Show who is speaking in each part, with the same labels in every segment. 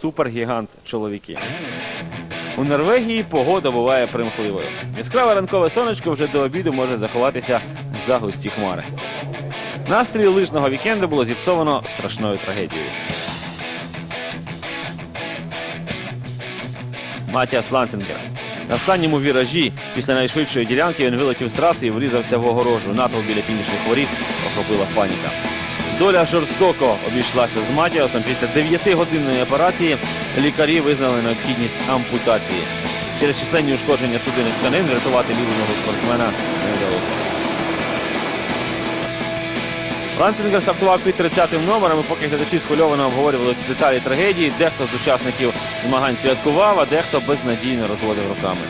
Speaker 1: Супергігант чоловіки. У Норвегії погода буває примхливою. Яскраве ранкове сонечко вже до обіду може заховатися за густі хмари. Настрій лижного вікенду було зіпсовано страшною трагедією. Матіас Ланценгер. На останньому віражі після найшвидшої ділянки він вилетів з траси і врізався в огорожу. Натовп біля фінішних воріт охопила паніка. Доля жорстоко обійшлася з Матіасом. Після 9-годинної операції лікарі визнали необхідність ампутації. Через численні ушкодження судинних тканин врятувати ліву ногу спортсмена не вдалося. Ланценгер стартував під 30-м номером, поки глядачі схвильовано обговорювали деталі трагедії, дехто з учасників змагань святкував, а дехто безнадійно розводив руками.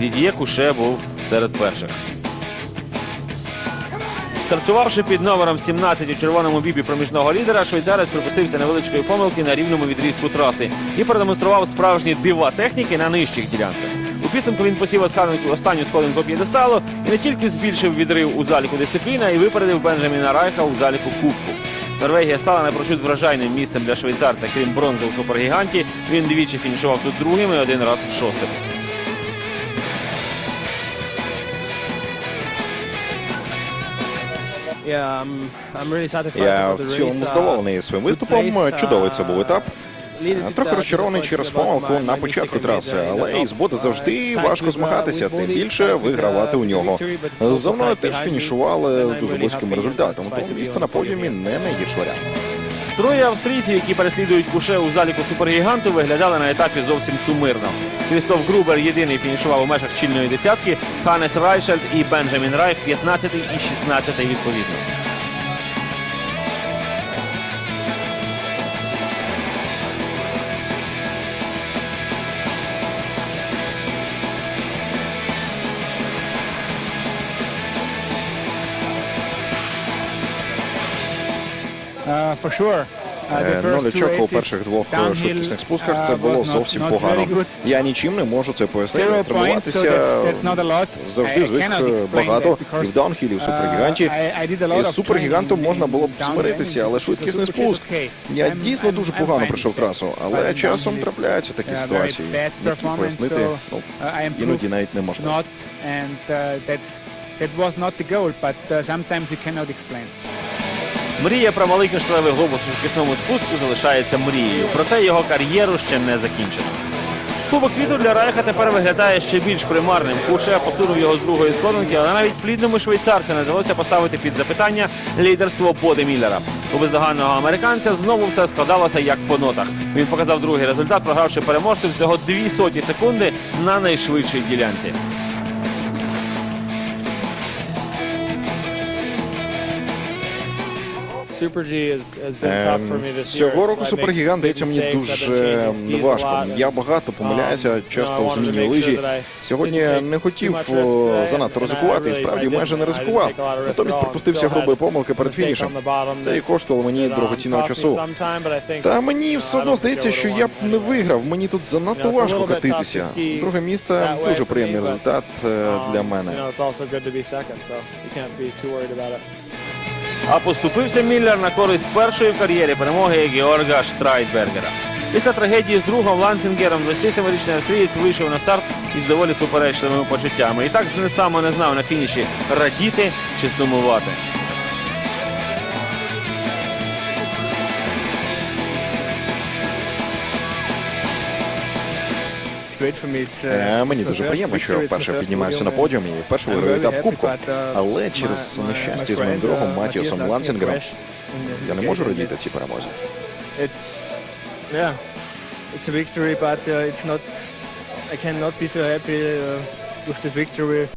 Speaker 1: Дід'є Куше був серед перших. Стартувавши під номером 17 у червоному бібі проміжного лідера, швейцарець припустився невеличкої помилки на рівному відрізку траси і продемонстрував справжні дива техніки на нижчих ділянках. У підсумку він посів останню- сходинку п'єдесталу і не тільки збільшив відрив у заліку дисципліна і випередив Бенджаміна Райха у заліку кубку. Норвегія стала напрочуд вражайним місцем для швейцарця, крім бронзи у супергіганті. Він двічі фінішував тут другим і один раз шостим.
Speaker 2: Я в цілому здоволений своїм виступом. Чудовий це був етап. Трохи розчарований через помилку на початку траси, але із боди завжди важко змагатися, тим більше вигравати у нього. За мною теж фінішували з дуже близьким результатом. Тому місце на подіумі не найгірший варіант.
Speaker 1: Троє австрійців, які переслідують куше у заліку супергіганту, виглядали на етапі зовсім сумирно. Крістоф Грубер єдиний фінішував у межах чільної десятки, Ханес Райшельд і Бенджамін Райх 15 і 16 відповідно.
Speaker 2: Нулячок у перших двох е, швидкісних спусках це
Speaker 3: uh,
Speaker 2: було зовсім погано. Я нічим не можу це пояснити. Тренуватися завжди звик е, багато і в даунхілі, і в
Speaker 3: uh,
Speaker 2: супергіганті. Із
Speaker 3: of
Speaker 2: супергігантом можна було б змиритися, але швидкісний спуск. Я дійсно дуже погано пройшов трасу, але часом трапляються такі
Speaker 3: uh,
Speaker 2: ситуації, які пояснити ну,
Speaker 3: uh,
Speaker 2: іноді навіть не можна.
Speaker 3: uh, that was not the goal, but uh, sometimes you cannot explain.
Speaker 1: Мрія про малий кришталевий глобус у швидкісному спуску залишається мрією, проте його кар'єру ще не закінчено. Кубок світу для Райха тепер виглядає ще більш примарним. Куше посунув його з другої сходинки, але навіть плідному швейцарцю не вдалося поставити під запитання лідерство Боди Міллера. У бездоганного американця знову все складалося як по нотах. Він показав другий результат, програвши переможцю всього дві соті секунди на найшвидшій ділянці.
Speaker 2: Цього року супергігант дається мені дуже
Speaker 4: changing
Speaker 2: важко. Я багато помиляюся,
Speaker 4: um,
Speaker 2: часто змінюю лижі. Сьогодні не хотів
Speaker 4: today,
Speaker 2: занадто ризикувати, і справді майже не ризикував. Натомість припустився грубої помилки перед фінішем. Це і коштувало мені дорогоцінного часу. Та мені
Speaker 4: uh,
Speaker 2: все одно здається, що я б не виграв. Мені тут занадто важко катитися. Друге місце дуже приємний результат е,
Speaker 4: Um,
Speaker 2: для мене.
Speaker 1: А поступився Міллер на користь першої в кар'єрі перемоги Георга Штрайтбергера. Після трагедії з другом Ланцінгером 27-річний австрієць вийшов на старт із доволі суперечливими почуттями. І так не само не знав на фініші радіти чи сумувати.
Speaker 2: Мені дуже приємно, що вперше піднімаюся на подіум і вперше
Speaker 3: I'm
Speaker 2: виграю етап кубку.
Speaker 3: uh,
Speaker 2: Але через нещастя з моїм другом
Speaker 3: uh,
Speaker 2: Матіосом
Speaker 3: the
Speaker 2: я не можу радіти цій перемозі.
Speaker 3: It's a victory, but uh, it's not. I cannot be so happy uh, with this victory.